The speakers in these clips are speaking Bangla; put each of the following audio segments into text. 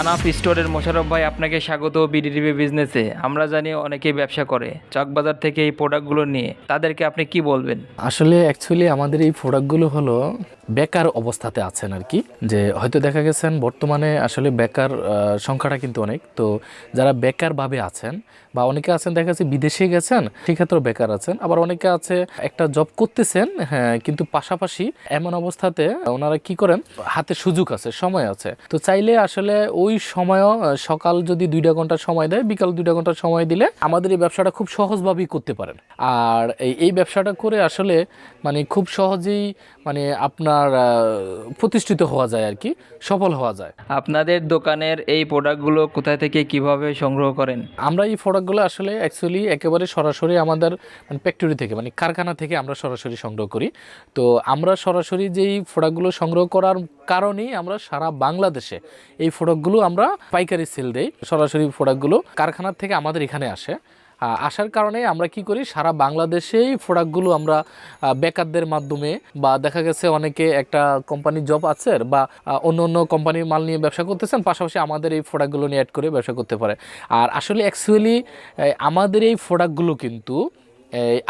আনাফ স্টোরের মোশারফ ভাই আপনাকে স্বাগত বিডিটিভি বিজনেসে আমরা জানি অনেকেই ব্যবসা করে, চকবাজার থেকে এই প্রোডাক্টগুলো নিয়ে। তাদেরকে আপনি কি বলবেন? আসলে অ্যাকচুয়ালি আমাদের এই প্রোডাক্টগুলো হলো বেকার অবস্থাতে আছেন আর কি। যে হয়তো দেখা গেছেন বর্তমানে আসলে বেকার সংখ্যাটা কিন্তু অনেক। তো যারা বেকারভাবে আছেন বা অনেকে আছেন, দেখা যাচ্ছে বিদেশে গেছেন, সেক্ষেত্রেও বেকার আছেন। আবার অনেকে আছে একটা জব করতেছেন হ্যাঁ কিন্তু পাশাপাশি এমন অবস্থাতে ওনারা কি করেন? হাতে সুযোগ আছে, সময় আছে। তো চাইলে আসলে ওই সময়ও সকাল যদি দুইটা ঘণ্টা সময় দেয় বিকাল দুইটা ঘণ্টা সময় দিলে আমাদের এই ব্যবসাটা খুব সহজভাবেই করতে পারেন। আর এই এই ব্যবসাটা করে আসলে মানে খুব সহজেই মানে আপনার প্রতিষ্ঠিত হওয়া যায় আর কি সফল হওয়া যায়। আপনাদের দোকানের এই প্রোডাক্টগুলো কোথা থেকে কীভাবে সংগ্রহ করেন? আমরা এই প্রোডাক্টগুলো আসলে অ্যাকচুয়ালি একেবারে সরাসরি আমাদের মানে ফ্যাক্টরি থেকে মানে কারখানা থেকে আমরা সরাসরি সংগ্রহ করি। তো আমরা সরাসরি যেই প্রোডাক্টগুলো সংগ্রহ করার কারণেই আমরা সারা বাংলাদেশে এই প্রোডাক্টগুলো আমরা পাইকারি সেল দেই। সরাসরি প্রোডাক্টগুলো কারখানার থেকে আমাদের এখানে আসে। আসার কারণে আমরা কি করি, সারা বাংলাদেশেই প্রোডাক্টগুলো আমরা বেকারদের মাধ্যমে বা দেখা গেছে অনেকে একটা কোম্পানির জব আছে বা অন্য অন্য কোম্পানির মাল নিয়ে ব্যবসা করতেছেন, পাশাপাশি আমাদের এই প্রোডাক্টগুলো নিয়ে অ্যাড করে ব্যবসা করতে পারে। আর আসলে অ্যাকচুয়ালি আমাদের এই প্রোডাক্টগুলো কিন্তু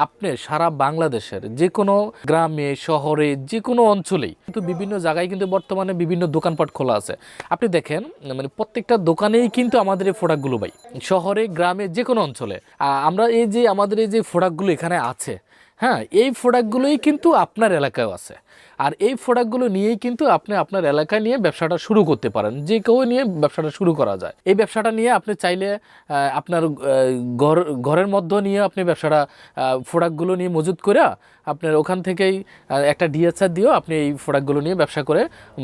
আপনি সারা বাংলাদেশের যে কোনো গ্রামে, শহরে যে কোনো অঞ্চলেই কিন্তু বিভিন্ন জায়গায় কিন্তু বর্তমানে বিভিন্ন দোকানপাট খোলা আছে। আপনি দেখেন মানে প্রত্যেকটা দোকানেই কিন্তু আমাদের এই ফোডাকগুলো পাই শহরে, গ্রামে যে কোনো অঞ্চলে আমরা এই যে, আমাদের এই যে ফোডাকগুলো এখানে আছে হ্যাঁ এই প্রোডাক্টগুলোই কিন্তু আপনার এলাকায় আছে। আর এই প্রোডাক্টগুলো নিয়েই কিন্তু আপনি আপনার এলাকায় নিয়ে ব্যবসাটা শুরু করতে পারেন। যে কেউ নিয়ে ব্যবসাটা শুরু করা যায়। এই ব্যবসাটা নিয়ে আপনি চাইলে আপনার ঘর ঘরের মধ্যে নিয়ে আপনি ব্যবসাটা প্রোডাক্টগুলো নিয়ে মজুত করে আপনার ওখান থেকেই একটা ডিএসআর দিয়েও আপনি এই প্রোডাক্টগুলো নিয়ে ব্যবসা করে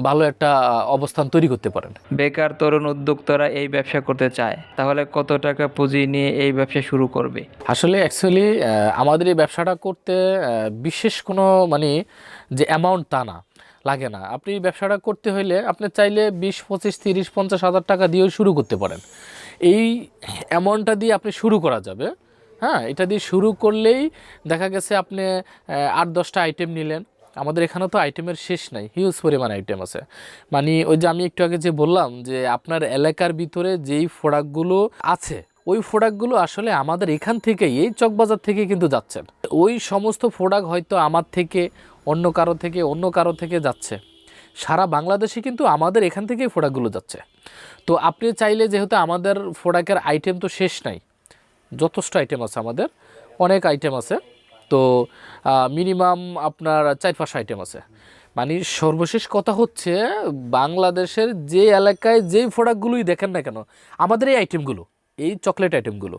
ভালো একটা অবস্থান তৈরি করতে পারেন। বেকার তরুণ উদ্যোক্তারা এই ব্যবসা করতে চায়। তাহলে কত টাকা পুঁজি নিয়ে এই ব্যবসা শুরু করবে? আসলে অ্যাকচুয়ালি আমাদের এই ব্যবসাটা করতে আহ, বিশেষ কোনো মানে যে অ্যামাউন্ট তা না লাগে না। আপনি ব্যবসাটা করতে হইলে আপনি চাইলে বিশ পঁচিশ তিরিশ পঞ্চাশ হাজার টাকা দিয়েও শুরু করতে পারেন। এই অ্যামাউন্টটা দিয়ে আপনি শুরু করা যাবে। হ্যাঁ এটা দিয়ে শুরু করলেই দেখা গেছে আপনি আট দশটা আইটেম নিলেন। আমাদের এখানে তো আইটেমের শেষ নাই হিউজ পরিমাণ আইটেম আছে। মানে ওই যে আমি একটু আগে যে বললাম যে আপনার এলাকার ভিতরে যেই প্রোডাক্টগুলো আছে ওই প্রোডাক্টগুলো আসলে আমাদের এখান থেকেই, এই চকবাজার থেকে কিন্তু যাচ্ছেন ওই সমস্ত প্রোডাক্ট হয়তো আমার থেকে, অন্য কারও থেকে, অন্য কারও থেকে যাচ্ছে। সারা বাংলাদেশে কিন্তু আমাদের এখান থেকেই প্রোডাক্টগুলো যাচ্ছে। তো আপনি চাইলে যেহেতু আমাদের প্রোডাক্টের আইটেম তো শেষ নাই, যথেষ্ট আইটেম আছে আমাদের, অনেক আইটেম আছে। তো মিনিমাম আপনার চার পাঁচশো আইটেম আছে। মানে সর্বশেষ কথা হচ্ছে, বাংলাদেশের যে এলাকায় যেই প্রোডাক্টগুলোই দেখেন না কেন, আমাদের এই আইটেমগুলো এই চকলেট আইটেমগুলো।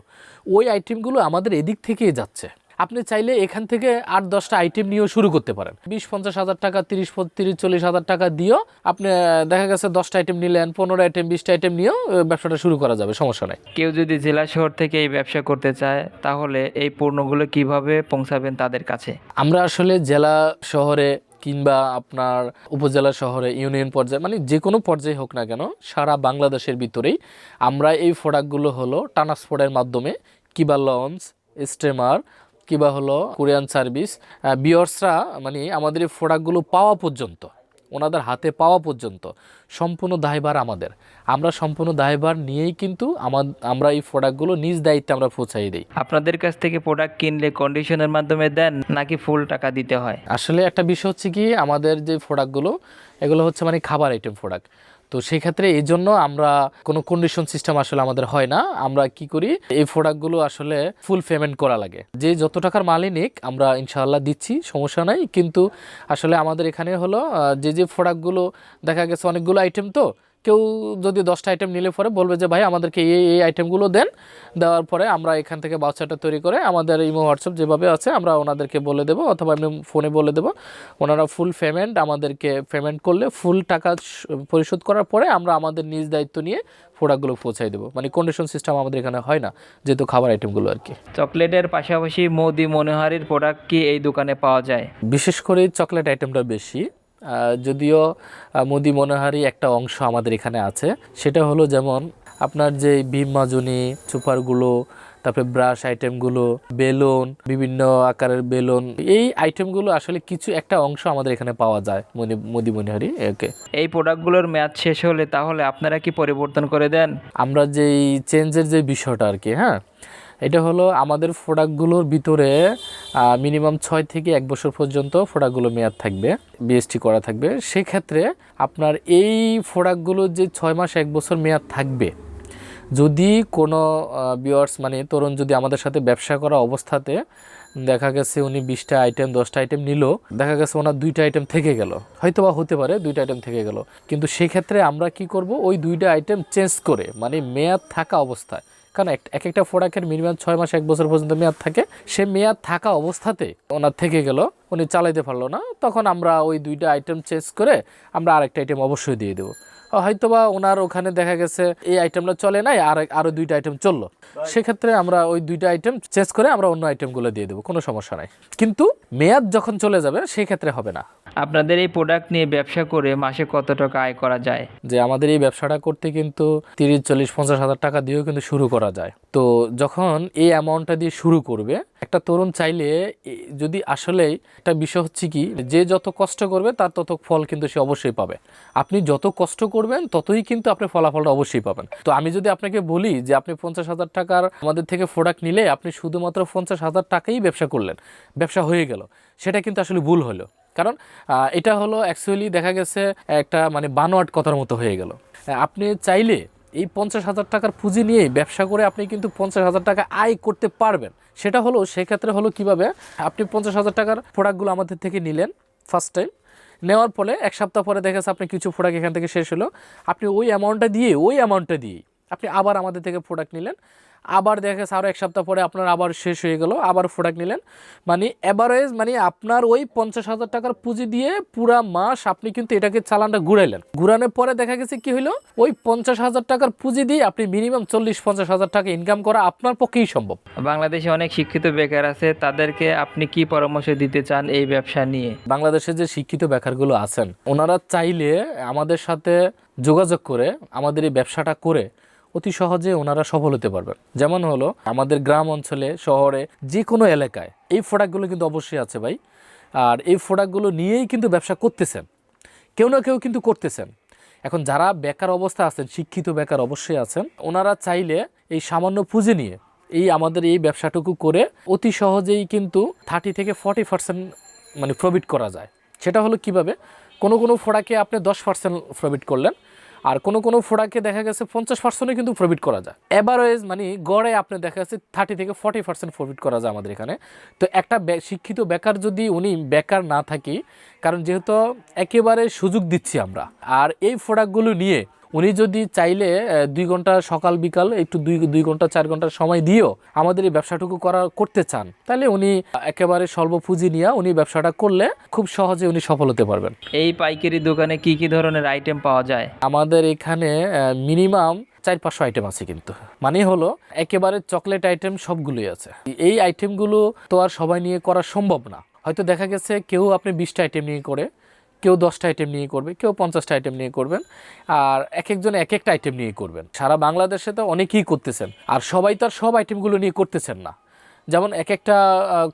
ওই আইটেমগুলো আমাদের এদিক থেকেই যাচ্ছে। আপনি চাইলে এখান থেকে আট দশটা আইটেম নিয়েও শুরু করতে পারেন। বিশ পঞ্চাশ হাজার টাকা তিরিশ তিরিশ চল্লিশ হাজার টাকা দিয়েও আপনি দেখা গেছে দশটা আইটেম নিলেন পনেরো আইটেম বিশটা আইটেম নিয়েও ব্যবসাটা শুরু করা যাবে সমস্যা নাই। কেউ যদি জেলা শহর থেকে এই ব্যবসা করতে চায় তাহলে এই পণ্যগুলো কীভাবে পৌঁছাবেন তাদের কাছে? আমরা আসলে জেলা শহরে কিংবা আপনার উপজেলা শহরে, ইউনিয়ন পর্যায়ে মানে যে কোনো পর্যায়ে হোক না কেন, সারা বাংলাদেশের ভিতরেই আমরা এই ফোডাকগুলো হলো ট্রান্সপোর্টের মাধ্যমে, কিবা লঞ্চ স্টেমার কিবা হলো কোরিয়ান সার্ভিস বিয়র্সরা মানে আমাদের এই প্রোডাক্টগুলো পাওয়া পর্যন্ত। ওনাদের হাতে পাওয়া পর্যন্ত। সম্পূর্ণ দায়ভার আমাদের। আমরা সম্পূর্ণ দায়ভার নিয়েই কিন্তু আমা- আমরা এই প্রোডাক্টগুলো নিজ দায়িত্বে আমরা পৌঁছাই দিই। আপনাদের কাছ থেকে প্রোডাক্ট কিনলে কন্ডিশনের মাধ্যমে দেন নাকি ফুল টাকা দিতে হয়? আসলে একটা বিষয় হচ্ছে কি আমাদের যে প্রোডাক্টগুলো এগুলো হচ্ছে মানে খাবার আইটেম প্রোডাক্ট তো সেক্ষেত্রে এই জন্য আমরা কোনো কন্ডিশন সিস্টেম আসলে আমাদের হয় না। আমরা কি করি, এই প্রোডাক্টগুলো আসলে ফুল পেমেন্ট করা লাগে। যে যত টাকার মালই নিক, আমরা ইনশাল্লাহ দিচ্ছি, সমস্যা নাই। কিন্তু আসলে আমাদের এখানে হলো যে যে প্রোডাক্টগুলো দেখা গেছে অনেকগুলো আইটেম তো কেউ যদি দশটা আইটেম নিলে পরে বলবে যে ভাই আমাদেরকে এই এই আইটেমগুলো দেন। দেওয়ার পরে আমরা এখান থেকে বাচ্চাটা তৈরি করে আমাদের ইমো হোয়াটসঅ্যাপ যেভাবে আছে আমরা ওনাদেরকে বলে দেবো অথবা এমনি ফোনে বলে দেবো। ওনারা ফুল পেমেন্ট আমাদেরকে পেমেন্ট করলে ফুল টাকা পরিশোধ করার পরে আমরা আমাদের নিজ দায়িত্ব নিয়ে প্রোডাক্টগুলো পৌঁছাই দেবো। মানে কন্ডিশন সিস্টেম আমাদের এখানে হয় না যেহেতু খাবার আইটেমগুলো আর কি চকলেটের পাশাপাশি মোদি মনোহারির প্রোডাক্ট কি এই দোকানে পাওয়া যায়? বিশেষ করে চকলেট আইটেমটা বেশি। যদিও মুদি মনোহারি একটা অংশ আমাদের এখানে আছে। সেটা হলো যেমন আপনার যে ভীম মাজনি সুপারগুলো তারপরে ব্রাশ আইটেমগুলো বেলুন বিভিন্ন আকারের বেলুন এই আইটেমগুলো আসলে কিছু একটা অংশ আমাদের এখানে পাওয়া যায় মুদি মনোহারি ওকে। এই প্রোডাক্টগুলোর মেয়াদ শেষ হলে তাহলে আপনারা কি পরিবর্তন করে দেন? আমরা যেই চেঞ্জের যে বিষয়টা আর কি হ্যাঁ এটা হলো আমাদের প্রোডাক্টগুলোর ভিতরে মিনিমাম ছয় থেকে এক বছর পর্যন্ত প্রোডাক্টগুলো মেয়াদ থাকবে বিএসটি করা থাকবে। সেক্ষেত্রে আপনার এই প্রোডাক্টগুলো যে ছয় মাস এক বছর মেয়াদ থাকবে, যদি কোনো বিয়ার্স মানে তরুণ যদি আমাদের সাথে ব্যবসা করা অবস্থাতে, দেখা গেছে উনি বিশটা আইটেম দশটা আইটেম নিল, দেখা গেছে ওনার দুইটা আইটেম থেকে গেল। হয়তো বা হতে পারে দুইটা আইটেম থেকে গেল। কিন্তু সেক্ষেত্রে আমরা কি করব? ওই দুইটা আইটেম চেঞ্জ করে মানে মেয়াদ থাকা অবস্থায় কারণ এক- এক একটা প্রোডাক্টের মিনিমাম ছয় মাস, এক বছর পর্যন্ত মেয়াদ থাকে। সে মেয়াদ থাকা অবস্থাতে ওনার থেকে গেল, উনি চালাইতে পারল না। তখন আমরা ওই দুইটা আইটেম চেঞ্জ করে আমরা আরেকটা আইটেম অবশ্যই দিয়ে দেবো। হয়তোবা ওনার ওখানে দেখা গেছে এই আইটেমটা চলে নাই আর আরও দুইটা আইটেম চলল। সেক্ষেত্রে আমরা ওই দুইটা আইটেম চেঞ্জ করে আমরা অন্য আইটেমগুলো দিয়ে দেবো, কোনো সমস্যা নাই। কিন্তু মেয়াদ যখন চলে যাবে সেই ক্ষেত্রে হবে না। আপনাদের এই প্রোডাক্ট নিয়ে ব্যবসা করে মাসে কত টাকা আয় করা যায়? যে আমাদের এই ব্যবসাটা করতে কিন্তু তিরিশ, চল্লিশ, পঞ্চাশ হাজার টাকা দিয়েও কিন্তু শুরু করা যায়। তো যখন এই অ্যামাউন্টটা দিয়ে শুরু করবে, একটা তরুণ চাইলে যদি আসলেই একটা বিষয় হচ্ছে কি, যে যত কষ্ট করবে, তার তত ফল কিন্তু সে অবশ্যই পাবে। আপনি যত কষ্ট করবেন, ততই কিন্তু আপনি ফলাফলটা অবশ্যই পাবেন। তো আমি যদি আপনাকে বলি যে আপনি পঞ্চাশ হাজার টাকার আমাদের থেকে প্রোডাক্ট নিলে আপনি শুধুমাত্র পঞ্চাশ হাজার টাকাই ব্যবসা করলেন, ব্যবসা হয়ে গেল। সেটা কিন্তু আসলে ভুল হলো। কারণ এটা হলো অ্যাকচুয়ালি দেখা গেছে একটা মানে বানোয়াট কথার মতো হয়ে গেল। আপনি চাইলে এই পঞ্চাশ হাজার টাকার পুঁজি নিয়ে ব্যবসা করে আপনি কিন্তু পঞ্চাশ হাজার টাকা আয় করতে পারবেন। সেটা হলো, সেক্ষেত্রে হলো কীভাবে? আপনি পঞ্চাশ হাজার টাকার প্রোডাক্টগুলো আমাদের থেকে নিলেন ফার্স্ট টাইম নেওয়ার ফলে এক সপ্তাহ পরে দেখা যাচ্ছে আপনি কিছু প্রোডাক্ট এখান থেকে শেষ হলো। আপনি ওই অ্যামাউন্টটা দিয়ে ওই অ্যামাউন্টটা দিয়ে আপনি আবার আমাদের থেকে প্রোডাক্ট নিলেন। আবার দেখা গেছে আরও এক সপ্তাহ পরে আপনার আবার শেষ হয়ে গেল আবার প্রোডাক্ট নিলেন। মানে অ্যাভারেজ মানে আপনার ওই পঞ্চাশ হাজার টাকার পুঁজি দিয়ে পুরা মাস আপনি কিন্তু এটাকে চালানটা ঘুরাইলেন। ঘুরানোর পরে দেখা গেছে কি হলো ওই পঞ্চাশ হাজার টাকার পুঁজি দিয়ে আপনি মিনিমাম চল্লিশ পঞ্চাশ হাজার টাকা ইনকাম করা আপনার পক্ষেই সম্ভব। বাংলাদেশে অনেক শিক্ষিত বেকার আছে তাদেরকে আপনি কি পরামর্শ দিতে চান এই ব্যবসা নিয়ে? বাংলাদেশে যে শিক্ষিত বেকারগুলো আছেন ওনারা চাইলে আমাদের সাথে যোগাযোগ করে আমাদের এই ব্যবসাটা করে অতি সহজে ওনারা সফল হতে পারবেন। যেমন হলো, আমাদের গ্রাম অঞ্চলে, শহরে যে কোনো এলাকায়, এই প্রোডাক্টগুলো কিন্তু অবশ্যই আছে ভাই। আর এই প্রোডাক্টগুলো নিয়েই কিন্তু ব্যবসা করতেছেন। কেউ না কেউ কিন্তু করতেছেন। এখন যারা বেকার অবস্থা আছেন, শিক্ষিত বেকার অবশ্যই আছেন, ওনারা চাইলে এই সামান্য পুঁজি নিয়ে এই আমাদের এই ব্যবসাটুকু করে অতি সহজেই কিন্তু থার্টি থেকে ফর্টি পার্সেন্ট মানে প্রফিট করা যায়। সেটা হলো কীভাবে? কোনো কোনো ফোড়াকে আপনি দশ পার্সেন্ট প্রফিট করলেন আর কোনো কোনো ফোড়াকে দেখা গেছে পঞ্চাশ পার্সেন্টও কিন্তু প্রফিট করা যায়। অ্যাভারেজ মানে গড়ে আপনি দেখা যাচ্ছে থার্টি থেকে ফর্টি পার্সেন্ট প্রফিট করা যায় আমাদের এখানে। তো একটা শিক্ষিত বেকার যদি উনি বেকার না থাকি, কারণ যেহেতু একেবারে সুযোগ দিচ্ছি আমরা, আর এই প্রোডাক্টগুলো নিয়ে উনি যদি চাইলে দুই ঘণ্টা সকাল বিকাল একটু দুই দুই ঘণ্টা চার ঘণ্টা সময় দিয়েও আমাদের এই ব্যবসাটুকু করা করতে চান তাহলে উনি একেবারে স্বল্প পুঁজি নিয়ে উনি ব্যবসাটা করলে খুব সহজে উনি সফল হতে পারবেন। এই পাইকারি দোকানে কি কি ধরনের আইটেম পাওয়া যায়? আমাদের এখানে মিনিমাম চার পাঁচশো আইটেম আছে কিন্তু। মানে হলো একেবারে চকলেট আইটেম সবগুলোই আছে। এই আইটেমগুলো তো আর সবাই নিয়ে করা সম্ভব না। হয়তো দেখা গেছে কেউ আপনি বিশটা আইটেম নিয়ে করে কেউ দশটা আইটেম নিয়ে করবে, কেউ পঞ্চাশটা আইটেম নিয়ে করবেন, আর এক একজন এক একটা আইটেম নিয়ে করবেন। সারা বাংলাদেশে তো অনেকেই করতেছেন, আর সবাই তো আর সব আইটেমগুলো নিয়ে করতেছেন না। যেমন এক একটা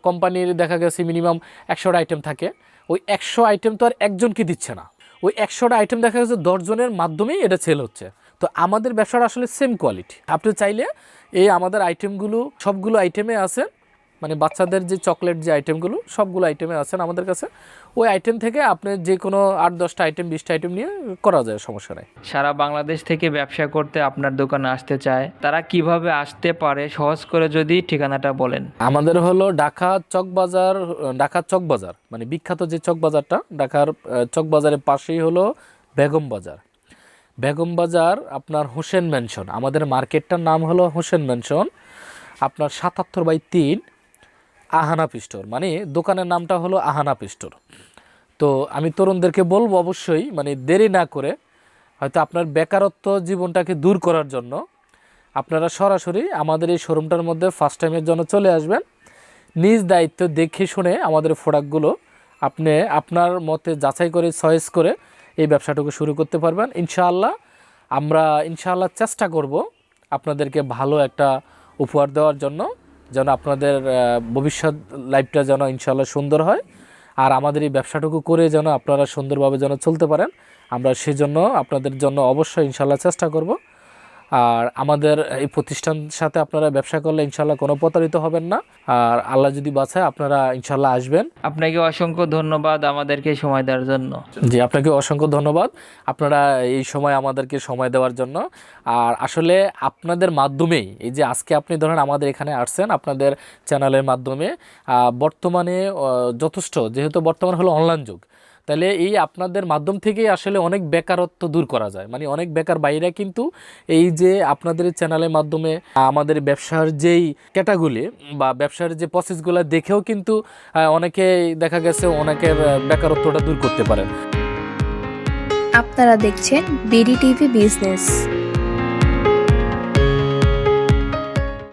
কোম্পানির দেখা গেছে মিনিমাম একশোটা আইটেম থাকে, ওই একশো আইটেম তো আর একজনকে দিচ্ছে না। ওই একশোটা আইটেম দেখা গেছে দশজনের মাধ্যমেই এটা সেল হচ্ছে। তো আমাদের ব্যবসাটা আসলে সেম কোয়ালিটি আপনি চাইলে এই আমাদের আইটেমগুলো সবগুলো আইটেমে আছে মানে বাচ্চাদের যে চকলেট যে আইটেমগুলো সবগুলো আইটেমে আছেন আমাদের কাছে। ওই আইটেম থেকে আপনি যে কোনো আট দশটা আইটেম বিশটা আইটেম নিয়ে করা যায় সমস্যা নেই। সারা বাংলাদেশ থেকে ব্যবসা করতে আপনার দোকানে আসতে চায় তারা কীভাবে আসতে পারে সহজ করে যদি ঠিকানাটা বলেন। আমাদের হলো ঢাকা চকবাজার ঢাকা চকবাজার মানে বিখ্যাত যে চকবাজারটা ঢাকার চকবাজারের পাশেই হলো বেগম বাজার। বেগম বাজার আপনার হোসেন ম্যানশন আমাদের মার্কেটটার নাম হলো হোসেন ম্যানশন আপনার সাতাত্তর বাই তিন আহানা পিস্টোর মানে দোকানের নামটা হলো আহানা পিস্টোর। তো আমি তরুণদেরকে বলব অবশ্যই মানে দেরি না করে, হয়তো আপনার বেকারত্ব জীবনটাকে দূর করার জন্য আপনারা সরাসরি আমাদের এই শোরুমটার মধ্যে ফার্স্ট টাইমের জন্য চলে আসবেন। নিজ দায়িত্ব দেখে শুনে আমাদের প্রোডাক্টগুলো আপনি আপনার মতে যাচাই করে চয়েস করে এই ব্যবসাটুকু শুরু করতে পারবেন। ইনশাআল্লাহ আমরা ইনশাআল্লাহ চেষ্টা করব আপনাদেরকে ভালো একটা উপহার দেওয়ার জন্য। যেন আপনাদের ভবিষ্যৎ লাইফটা যেন ইনশাল্লাহ সুন্দর হয়। আর আমাদের এই ব্যবসাটুকু করে যেন আপনারা সুন্দরভাবে যেন চলতে পারেন, আমরা সেজন্য আপনাদের জন্য অবশ্যই ইনশাল্লাহ চেষ্টা করব। আর আমাদের এই প্রতিষ্ঠানের সাথে আপনারা ব্যবসা করলে ইনশাল্লাহ কোনো প্রতারিত হবেন না। আর আল্লাহ যদি বাঁচায় আপনারা ইনশাল্লাহ আসবেন। আপনাকে অসংখ্য ধন্যবাদ আমাদেরকে সময় দেওয়ার জন্য। জি আপনাকে অসংখ্য ধন্যবাদ। আপনারা এই সময় আমাদেরকে সময় দেওয়ার জন্য। আর আসলে আপনাদের মাধ্যমেই এই যে আজকে আপনি ধরেন আমাদের এখানে আসছেন আপনাদের চ্যানেলের মাধ্যমে বর্তমানে যথেষ্ট যেহেতু বর্তমান হলো অনলাইন যুগ। তাহলে এই আপনাদের মাধ্যম থেকেই আসলে অনেক বেকারত্ব দূর করা যায়। মানে অনেক বেকার বাইরা কিন্তু এই যে আপনাদের চ্যানেলের মাধ্যমে, আমাদের ব্যবসার যেই ক্যাটাগুলি বা ব্যবসার যে প্রসেসগুলো দেখেও কিন্তু অনেকে দেখা গেছে অনেকে বেকারত্বটা দূর করতে পারেন আপনারা দেখছেন বিডি টিভি বিজনেস।